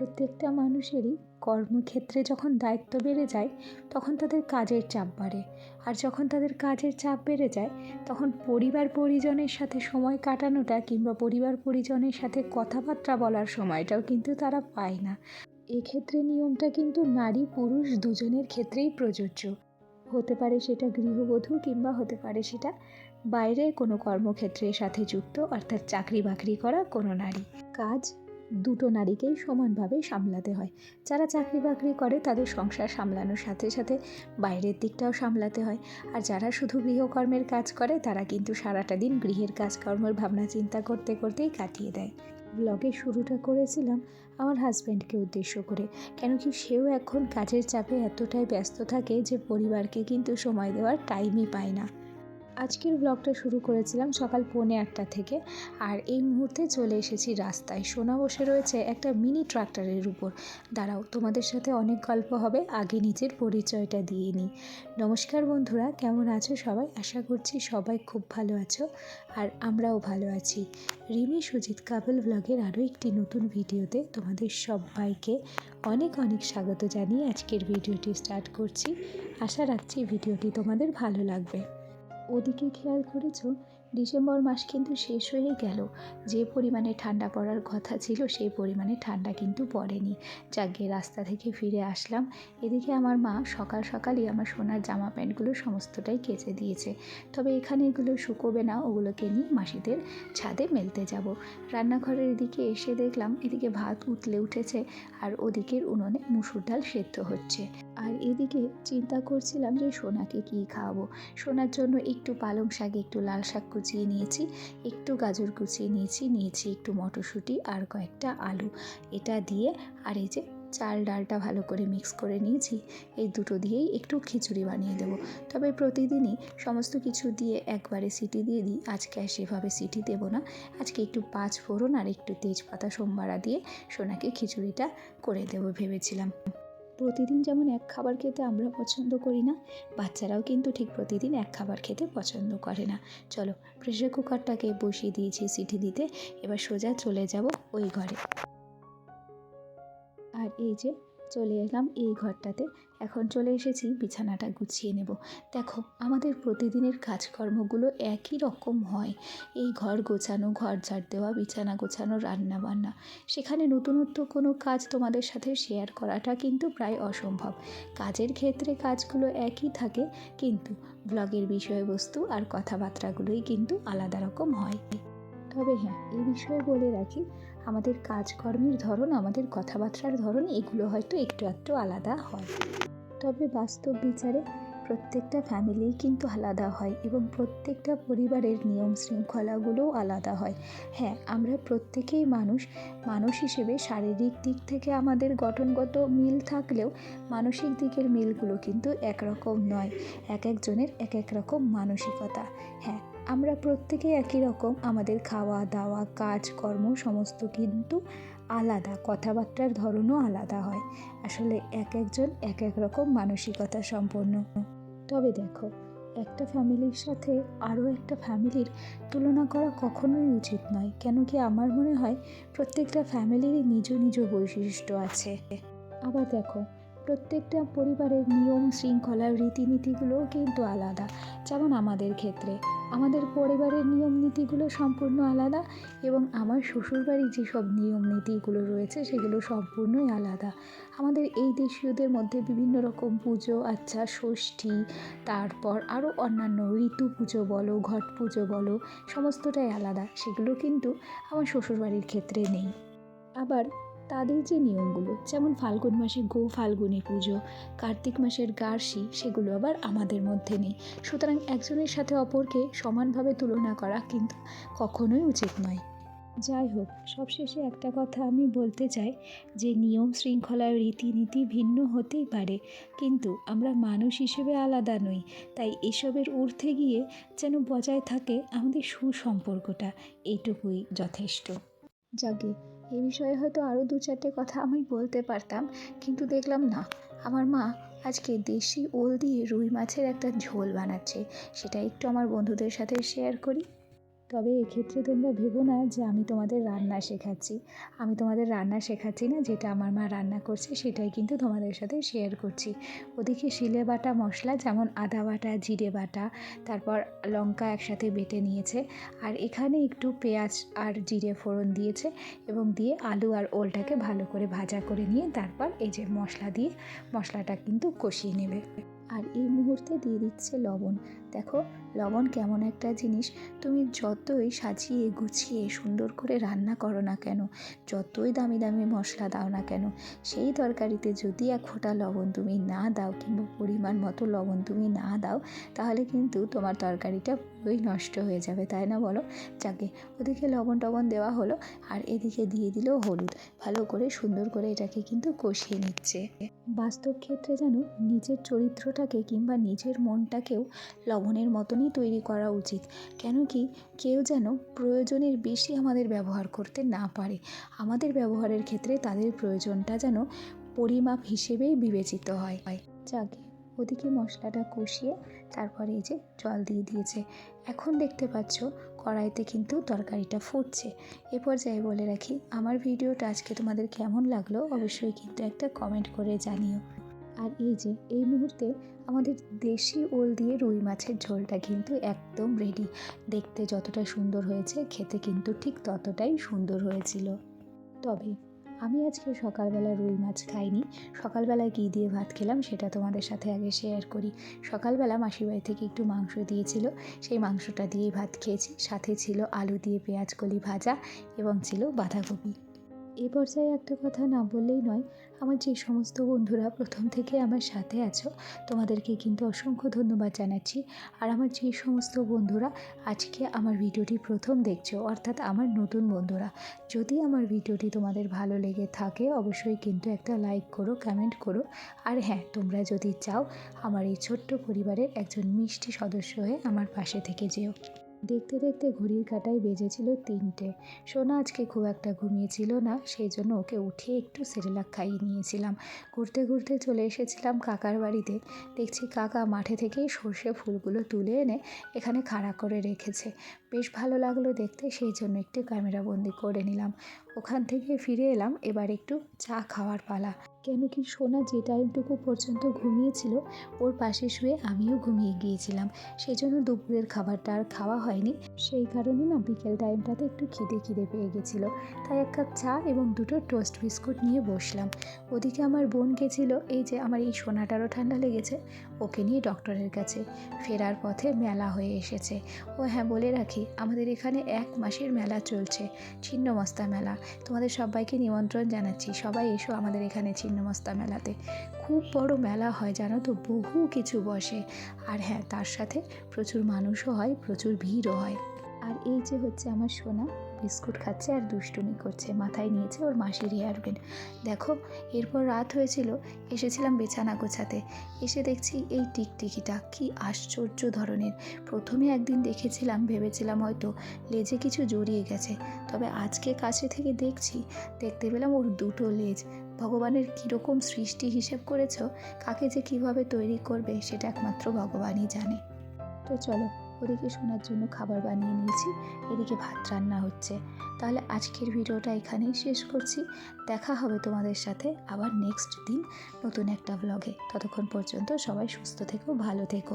প্রত্যেকটা মানুষেরই কর্মক্ষেত্রে যখন দায়িত্ব বেড়ে যায়, তখন তাদের কাজের চাপ বাড়ে। আর যখন তাদের কাজের চাপ বেড়ে যায়, তখন পরিবার পরিজনের সাথে সময় কাটানোটা কিংবা পরিবার পরিজনের সাথে কথাবার্তা বলার সময়টাও কিন্তু তারা পায় না। এক্ষেত্রে নিয়মটা কিন্তু নারী পুরুষ দুজনের ক্ষেত্রেই প্রযোজ্য। হতে পারে সেটা গৃহবধূ কিংবা হতে পারে সেটা বাইরে কোনো কর্মক্ষেত্রের সাথে যুক্ত, অর্থাৎ চাকরি বাকরি করা কোনো নারী। কাজ দুটো নারীকেই সমানভাবে সামলাতে হয়। যারা চাকরি বাকরি করে, তাদের সংসার সামলানোর সাথে সাথে বাইরের দিকটাও সামলাতে হয়। আর যারা শুধু গৃহকর্মের কাজ করে, তারা কিন্তু সারাটা দিন গৃহের কাজকর্মের ভাবনা চিন্তা করতে করতেই কাটিয়ে দেয়। ব্লগের শুরুটা করেছিলাম আমার হাজব্যান্ডকে উদ্দেশ্য করে। কেন কি সেও এখন কাজের চাপে এতটাই ব্যস্ত থাকে যে, পরিবারকে কিন্তু সময় দেওয়ার টাইমই পায় না। আজকের ব্লগটা শুরু করেছিলাম সকাল পৌনে আটটা থেকে। আর এই মুহূর্তে চলে এসেছি রাস্তায়। সোনা বসে রয়েছে একটা মিনি ট্রাক্টরের উপর। দাঁড়াও, তোমাদের সাথে অনেক গল্প হবে, আগে নিজের পরিচয়টা দিয়ে নিই। নমস্কার বন্ধুরা, কেমন আছো সবাই? আশা করছি সবাই খুব ভালো আছো, আর আমরাও ভালো আছি। রিমি সুজিত কাপল ব্লগের আরও একটি নতুন ভিডিওতে তোমাদের সবাইকে অনেক অনেক স্বাগত জানিয়ে আজকের ভিডিওটি স্টার্ট করছি। আশা রাখছি ভিডিওটি তোমাদের ভালো লাগবে। ওদিকে খেয়াল করেছ? ডিসেম্বর মাস কিন্তু শেষ হয়ে গেল। যে পরিমাণে ঠান্ডা পড়ার কথা ছিল, সেই পরিমাণে ঠান্ডা কিন্তু পড়েনি। যাকে রাস্তা থেকে ফিরে আসলাম, এদিকে আমার মা সকাল সকালই আমার সোনার জামা প্যান্টগুলো সমস্তটাই কেচে দিয়েছে। তবে এখানে এগুলো শুকোবে না, ওগুলোকে নিয়ে মাসিদের ছাদে মেলতে যাব। রান্নাঘরের এদিকে এসে দেখলাম, এদিকে ভাত উতলে উঠেছে আর ওদিকের উনুনে মুসুর ডাল সেদ্ধ হচ্ছে। আর এদিকে চিন্তা করছিলাম যে সোনাকে কী খাওয়াবো? সোনার জন্য একটু পালং শাক, একটু লাল শাক কুচিয়ে নিয়েছি, একটু গাজর কুচিয়ে নিয়েছি নিয়েছি একটু মটরশুঁটি আর কয়েকটা আলু। এটা দিয়ে আর এই যে চাল ডালটা ভালো করে মিক্স করে নিয়েছি, এই দুটো দিয়েই একটু খিচুড়ি বানিয়ে দেবো। তবে প্রতিদিনই সমস্ত কিছু দিয়ে একবারে সিটি দিয়ে দিই, আজকে আর সেভাবে সিটি দেবো না। আজকে একটু পাঁচ ফোড়ন আর একটু তেজপাতা সোমবারা দিয়ে সোনাকে খিচুড়িটা করে দেবো ভেবেছিলাম। প্রতিদিন যেমন এক খাবার খেতে আমরা পছন্দ করি না, বাচ্চারাও কিন্তু ঠিক প্রতিদিন এক খাবার খেতে পছন্দ করে না। চলো প্রেশার কুকারটাকে বসিয়ে দিয়েছি সিটি দিতে, এবার সোজা চলে যাব ওই ঘরে। আর এই যে চলে এলাম এই ঘরটাতে। এখন চলে এসেছি, বিছানাটা গুছিয়ে নেব। দেখো, আমাদের প্রতিদিনের কাজকর্মগুলো একই রকম হয়। এই ঘর গোছানো, ঘর ঝাড় দেওয়া, বিছানা গোছানো রান্না বান্না সেখানে নতুনত্ব কোনো কাজ তোমাদের সাথে শেয়ার করাটা কিন্তু প্রায় অসম্ভব। কাজের ক্ষেত্রে কাজগুলো একই থাকে, কিন্তু ব্লগের বিষয়বস্তু আর কথাবার্তাগুলোই কিন্তু আলাদা রকম হয়। তবে হ্যাঁ এই বিষয়ে বলে রাখি আমাদের কাজকর্মের ধরন, আমাদের কথাবার্তার ধরন, এগুলো হয়তো একটু একটু আলাদা হয়। তবে বাস্তব বিচারে প্রত্যেকটা ফ্যামিলিই কিন্তু আলাদা হয় এবং প্রত্যেকটা পরিবারের নিয়ম শৃঙ্খলাগুলোও আলাদা হয়। হ্যাঁ আমরা প্রত্যেকেই মানুষ মানুষ হিসেবে শারীরিক দিক থেকে আমাদের গঠনগত মিল থাকলেও মানসিক দিকের মিলগুলো কিন্তু একরকম নয়, এক একজনের এক এক রকম মানসিকতা। হ্যাঁ আমরা প্রত্যেকে একই রকম আমাদের খাওয়া, দাওয়া কাজকর্ম সমস্ত কিন্তু আলাদা, কথাবার্তার ধরনও আলাদা হয়। আসলে এক একজন এক এক রকম মানসিকতা সম্পন্ন। তবে দেখো, একটা ফ্যামিলির সাথে আরও একটা ফ্যামিলির তুলনা করা কখনোই উচিত নয়। কেন কি আমার মনে হয় প্রত্যেকটা ফ্যামিলিরই নিজ নিজ বৈশিষ্ট্য আছে। আবার দেখো প্রত্যেকটা পরিবারের নিয়ম, শৃঙ্খলা রীতিনীতিগুলোও কিন্তু আলাদা। যেমন আমাদের ক্ষেত্রে। আমাদের পরিবারের নিয়ম নীতিগুলো সম্পূর্ণ আলাদা এবং আমার শ্বশুরবাড়ির যেসব নিয়ম নীতিগুলো রয়েছে, সেগুলো সম্পূর্ণই আলাদা। আমাদের এই দেশীয়দের মধ্যে বিভিন্ন রকম পুজো আচ্ছা ষষ্ঠী, তারপর আরও অন্যান্য ঋতু পুজো বলো, ঘট পুজো বলো, সমস্তটাই আলাদা। সেগুলো কিন্তু আমার শ্বশুরবাড়ির ক্ষেত্রে নেই। আবার তাদের যে নিয়মগুলো, যেমন ফাল্গুন মাসে গো ফাল্গুনী পুজো, কার্তিক মাসের গার্সি, সেগুলো আবার আমাদের মধ্যে নেই। সুতরাং একজনের সাথে অপরকে সমানভাবে তুলনা করা কিন্তু কখনোই উচিত নয়। যাই হোক, সবশেষে একটা কথা আমি বলতে চাই যে নিয়ম শৃঙ্খলা রীতিনীতি ভিন্ন হতেই পারে, কিন্তু আমরা মানুষ হিসেবে আলাদা নই। তাই এসবের ঊর্ধ্বে গিয়ে যেন বজায় থাকে আমাদের সুসম্পর্কটা এইটুকুই যথেষ্ট। যাকে এ বিষয়ে হয়তো আরও দু চারটে কথা আমি বলতে পারতাম, কিন্তু দেখলাম না। আমার মা আজকে দেশি ওল দিয়ে রুই মাছের একটা ঝোল বানাচ্ছে। সেটা একটু আমার বন্ধুদের সাথে শেয়ার করি। তবে এক্ষেত্রে তোমরা ভেবো না যে আমি তোমাদের রান্না শেখাচ্ছি। আমি তোমাদের রান্না শেখাচ্ছি না, যেটা আমার মা রান্না করছে সেটাই কিন্তু তোমাদের সাথে শেয়ার করছি। ওদিকে শিলে বাটা মশলা যেমন আদা বাটা, জিরে বাটা, তারপর লঙ্কা একসাথে বেটে নিয়েছে। আর এখানে একটু পেঁয়াজ আর জিরে ফোড়ন দিয়েছে এবং দিয়ে আলু আর ওলটাকে ভালো করে ভাজা করে নিয়ে তারপর এই যে মশলা দিয়ে মশলাটা কিন্তু কষিয়ে নেবে। আর এই মুহূর্তে দিয়ে দিচ্ছে লবণ। দেখো, লবণ কেমন একটা জিনিস, তুমি যতই সাজিয়ে গুছিয়ে সুন্দর করে রান্না করো না কেন, যতই দামি দামি মশলা দাও না কেন, সেই তরকারিতে যদি এক ফোঁটা লবণ তুমি না দাও কিংবা পরিমাণ মতো লবণ তুমি না দাও, তাহলে কিন্তু তোমার তরকারিটা পুরোই নষ্ট হয়ে যাবে, তাই না বলো? যাকে, ওদিকে লবণ টবণ দেওয়া হলো আর এদিকে দিয়ে দিল হলুদ, ভালো করে সুন্দর করে এটাকে কিন্তু কষিয়ে নিচ্ছে। বাস্তব ক্ষেত্রে যেন নিজের চরিত্রটাকে কিংবা নিজের মনটাকেও লবণের মতনই তৈরি করা উচিত। কেন কি কেউ যেন প্রয়োজনের বেশি আমাদের ব্যবহার করতে না পারে। আমাদের ব্যবহারের ক্ষেত্রে তাদের প্রয়োজনটা যেন পরিমাপ হিসেবেই বিবেচিত হয়। যাকে, ওদিকে মশলাটা কষিয়ে তারপরে এই যে জল দিয়ে দিয়েছে। এখন দেখতে পাচ্ছ কড়াইতে কিন্তু তরকারিটা ফুটছে। এ পর্যায়ে বলে রাখি, আমার ভিডিওটা আজকে তোমাদের কেমন লাগল অবশ্যই কিন্তু একটা কমেন্ট করে জানিও। আর এই যে, এই মুহূর্তে আমাদের দেশি ওল দিয়ে রুই মাছের ঝোলটা কিন্তু একদম রেডি দেখতে যতটা সুন্দর হয়েছে, খেতে কিন্তু ঠিক ততটাই সুন্দর হয়েছিল। তবে আমি আজকে সকালবেলা রুই মাছ খাইনি। সকালবেলায় কী দিয়ে ভাত খেলাম সেটা তোমাদের সাথে আগে শেয়ার করি। সকালবেলা মাসির বাড়ি থেকে একটু মাংস দিয়েছিল, সেই মাংসটা দিয়েই ভাত খেয়েছি। সাথে ছিল আলু দিয়ে পেঁয়াজ কলি ভাজা এবং ছিল বাঁধাকপি। এ পর্যায়ে একটা কথা না বললেই নয়, আমার যে সমস্ত বন্ধুরা প্রথম থেকে আমার সাথে আছো, তোমাদেরকে কিন্তু অসংখ্য ধন্যবাদ জানাচ্ছি। আর আমার যে সমস্ত বন্ধুরা আজকে আমার ভিডিওটি প্রথম দেখছ, অর্থাৎ আমার নতুন বন্ধুরা, যদি আমার ভিডিওটি তোমাদের ভালো লেগে থাকে, অবশ্যই কিন্তু একটা লাইক করো, কমেন্ট করো। আর হ্যাঁ তোমরা যদি চাও, আমার এই ছোট্ট পরিবারের একজন মিষ্টি সদস্য হয়ে আমার পাশে থেকে যেও। দেখতে দেখতে ঘড়ির কাঁটায় বেজেছিল তিনটে। সোনা আজকে খুব একটা ঘুমিয়েছিল না সেই জন্য ওকে উঠিয়ে একটু সেরেলাক খাইয়ে নিয়েছিলাম। ঘুরতে ঘুরতে চলে এসেছিলাম কাকার বাড়িতে। দেখছি কাকা মাঠে থেকেই সর্ষে ফুলগুলো তুলে এনে এখানে খাড়া করে রেখেছে। বেশ ভালো লাগল দেখতে, সেই জন্য একটু ক্যামেরা বন্দি করে নিলাম। ওখান থেকে ফিরে এলাম, এবার একটু চা খাওয়ার পালা। কেন কি সোনা যে টাইমটুকু পর্যন্ত ঘুমিয়েছিল, ওর পাশে শুয়ে আমিও ঘুমিয়ে গিয়েছিলাম। সেই জন্য দুপুরের খাবারটা আর খাওয়া হয়নি। সেই কারণে না বিকেল টাইমটাতে একটু খিদে খিদে পেয়ে গেছিল। তাই এক কাপ চা এবং দুটো টোস্ট বিস্কুট নিয়ে বসলাম। ওদিকে আমার বোন গেছিল, এই যে আমার এই সোনাটারও ঠান্ডা লেগেছে, ওকে নিয়ে ডক্টরের কাছে। ফেরার পথে মেলা হয়ে এসেছে। ও হ্যাঁ বলে রাখি আমাদের এখানে এক মাসের মেলা চলছে ছিন্নমস্তা মেলা। তোমাদের সবাইকে নিমন্ত্রণ জানাচ্ছি। সবাই এসো আমাদের এখানে ছিন্নমস্তা মেলাতে। খুব বড় মেলা হয়, জানো তো? বহু কিছু বসে। আর হ্যাঁ তার সাথে প্রচুর মানুষও হয়, প্রচুর ভিড়ও হয়। আর এই যে হচ্ছে আমার সোনা বিস্কুট খাচ্ছে আর দুষ্টুমি করছে। মাথায় নিয়েছে ওর মাসির হেয়ার দেখো, এরপর রাত হয়েছিল, এসেছিলাম বিছানা গোছাতে। এসে দেখছি এই টিকটিকিটা, কি আশ্চর্য ধরনের। প্রথমে একদিন দেখেছিলাম, ভেবেছিলাম হয়তো লেজে কিছু জড়িয়ে গেছে। তবে আজকে কাছে থেকে দেখছি, দেখতে পেলাম ওর দুটো লেজ। ভগবানের কীরকম সৃষ্টি হিসেব করেছ? কাকে যে কীভাবে তৈরি করবে, সেটা একমাত্র ভগবানই জানে। তো চলো ওদিকে শোনার জন্য খাবার বানিয়ে নিয়েছি, এদিকে ভাত রান্না হচ্ছে। তাহলে আজকের ভিডিওটা এখানেই শেষ করছি। দেখা হবে তোমাদের সাথে আবার নেক্সট দিন নতুন একটা ব্লগে ততক্ষণ পর্যন্ত সবাই সুস্থ থেকো, ভালো থেকো।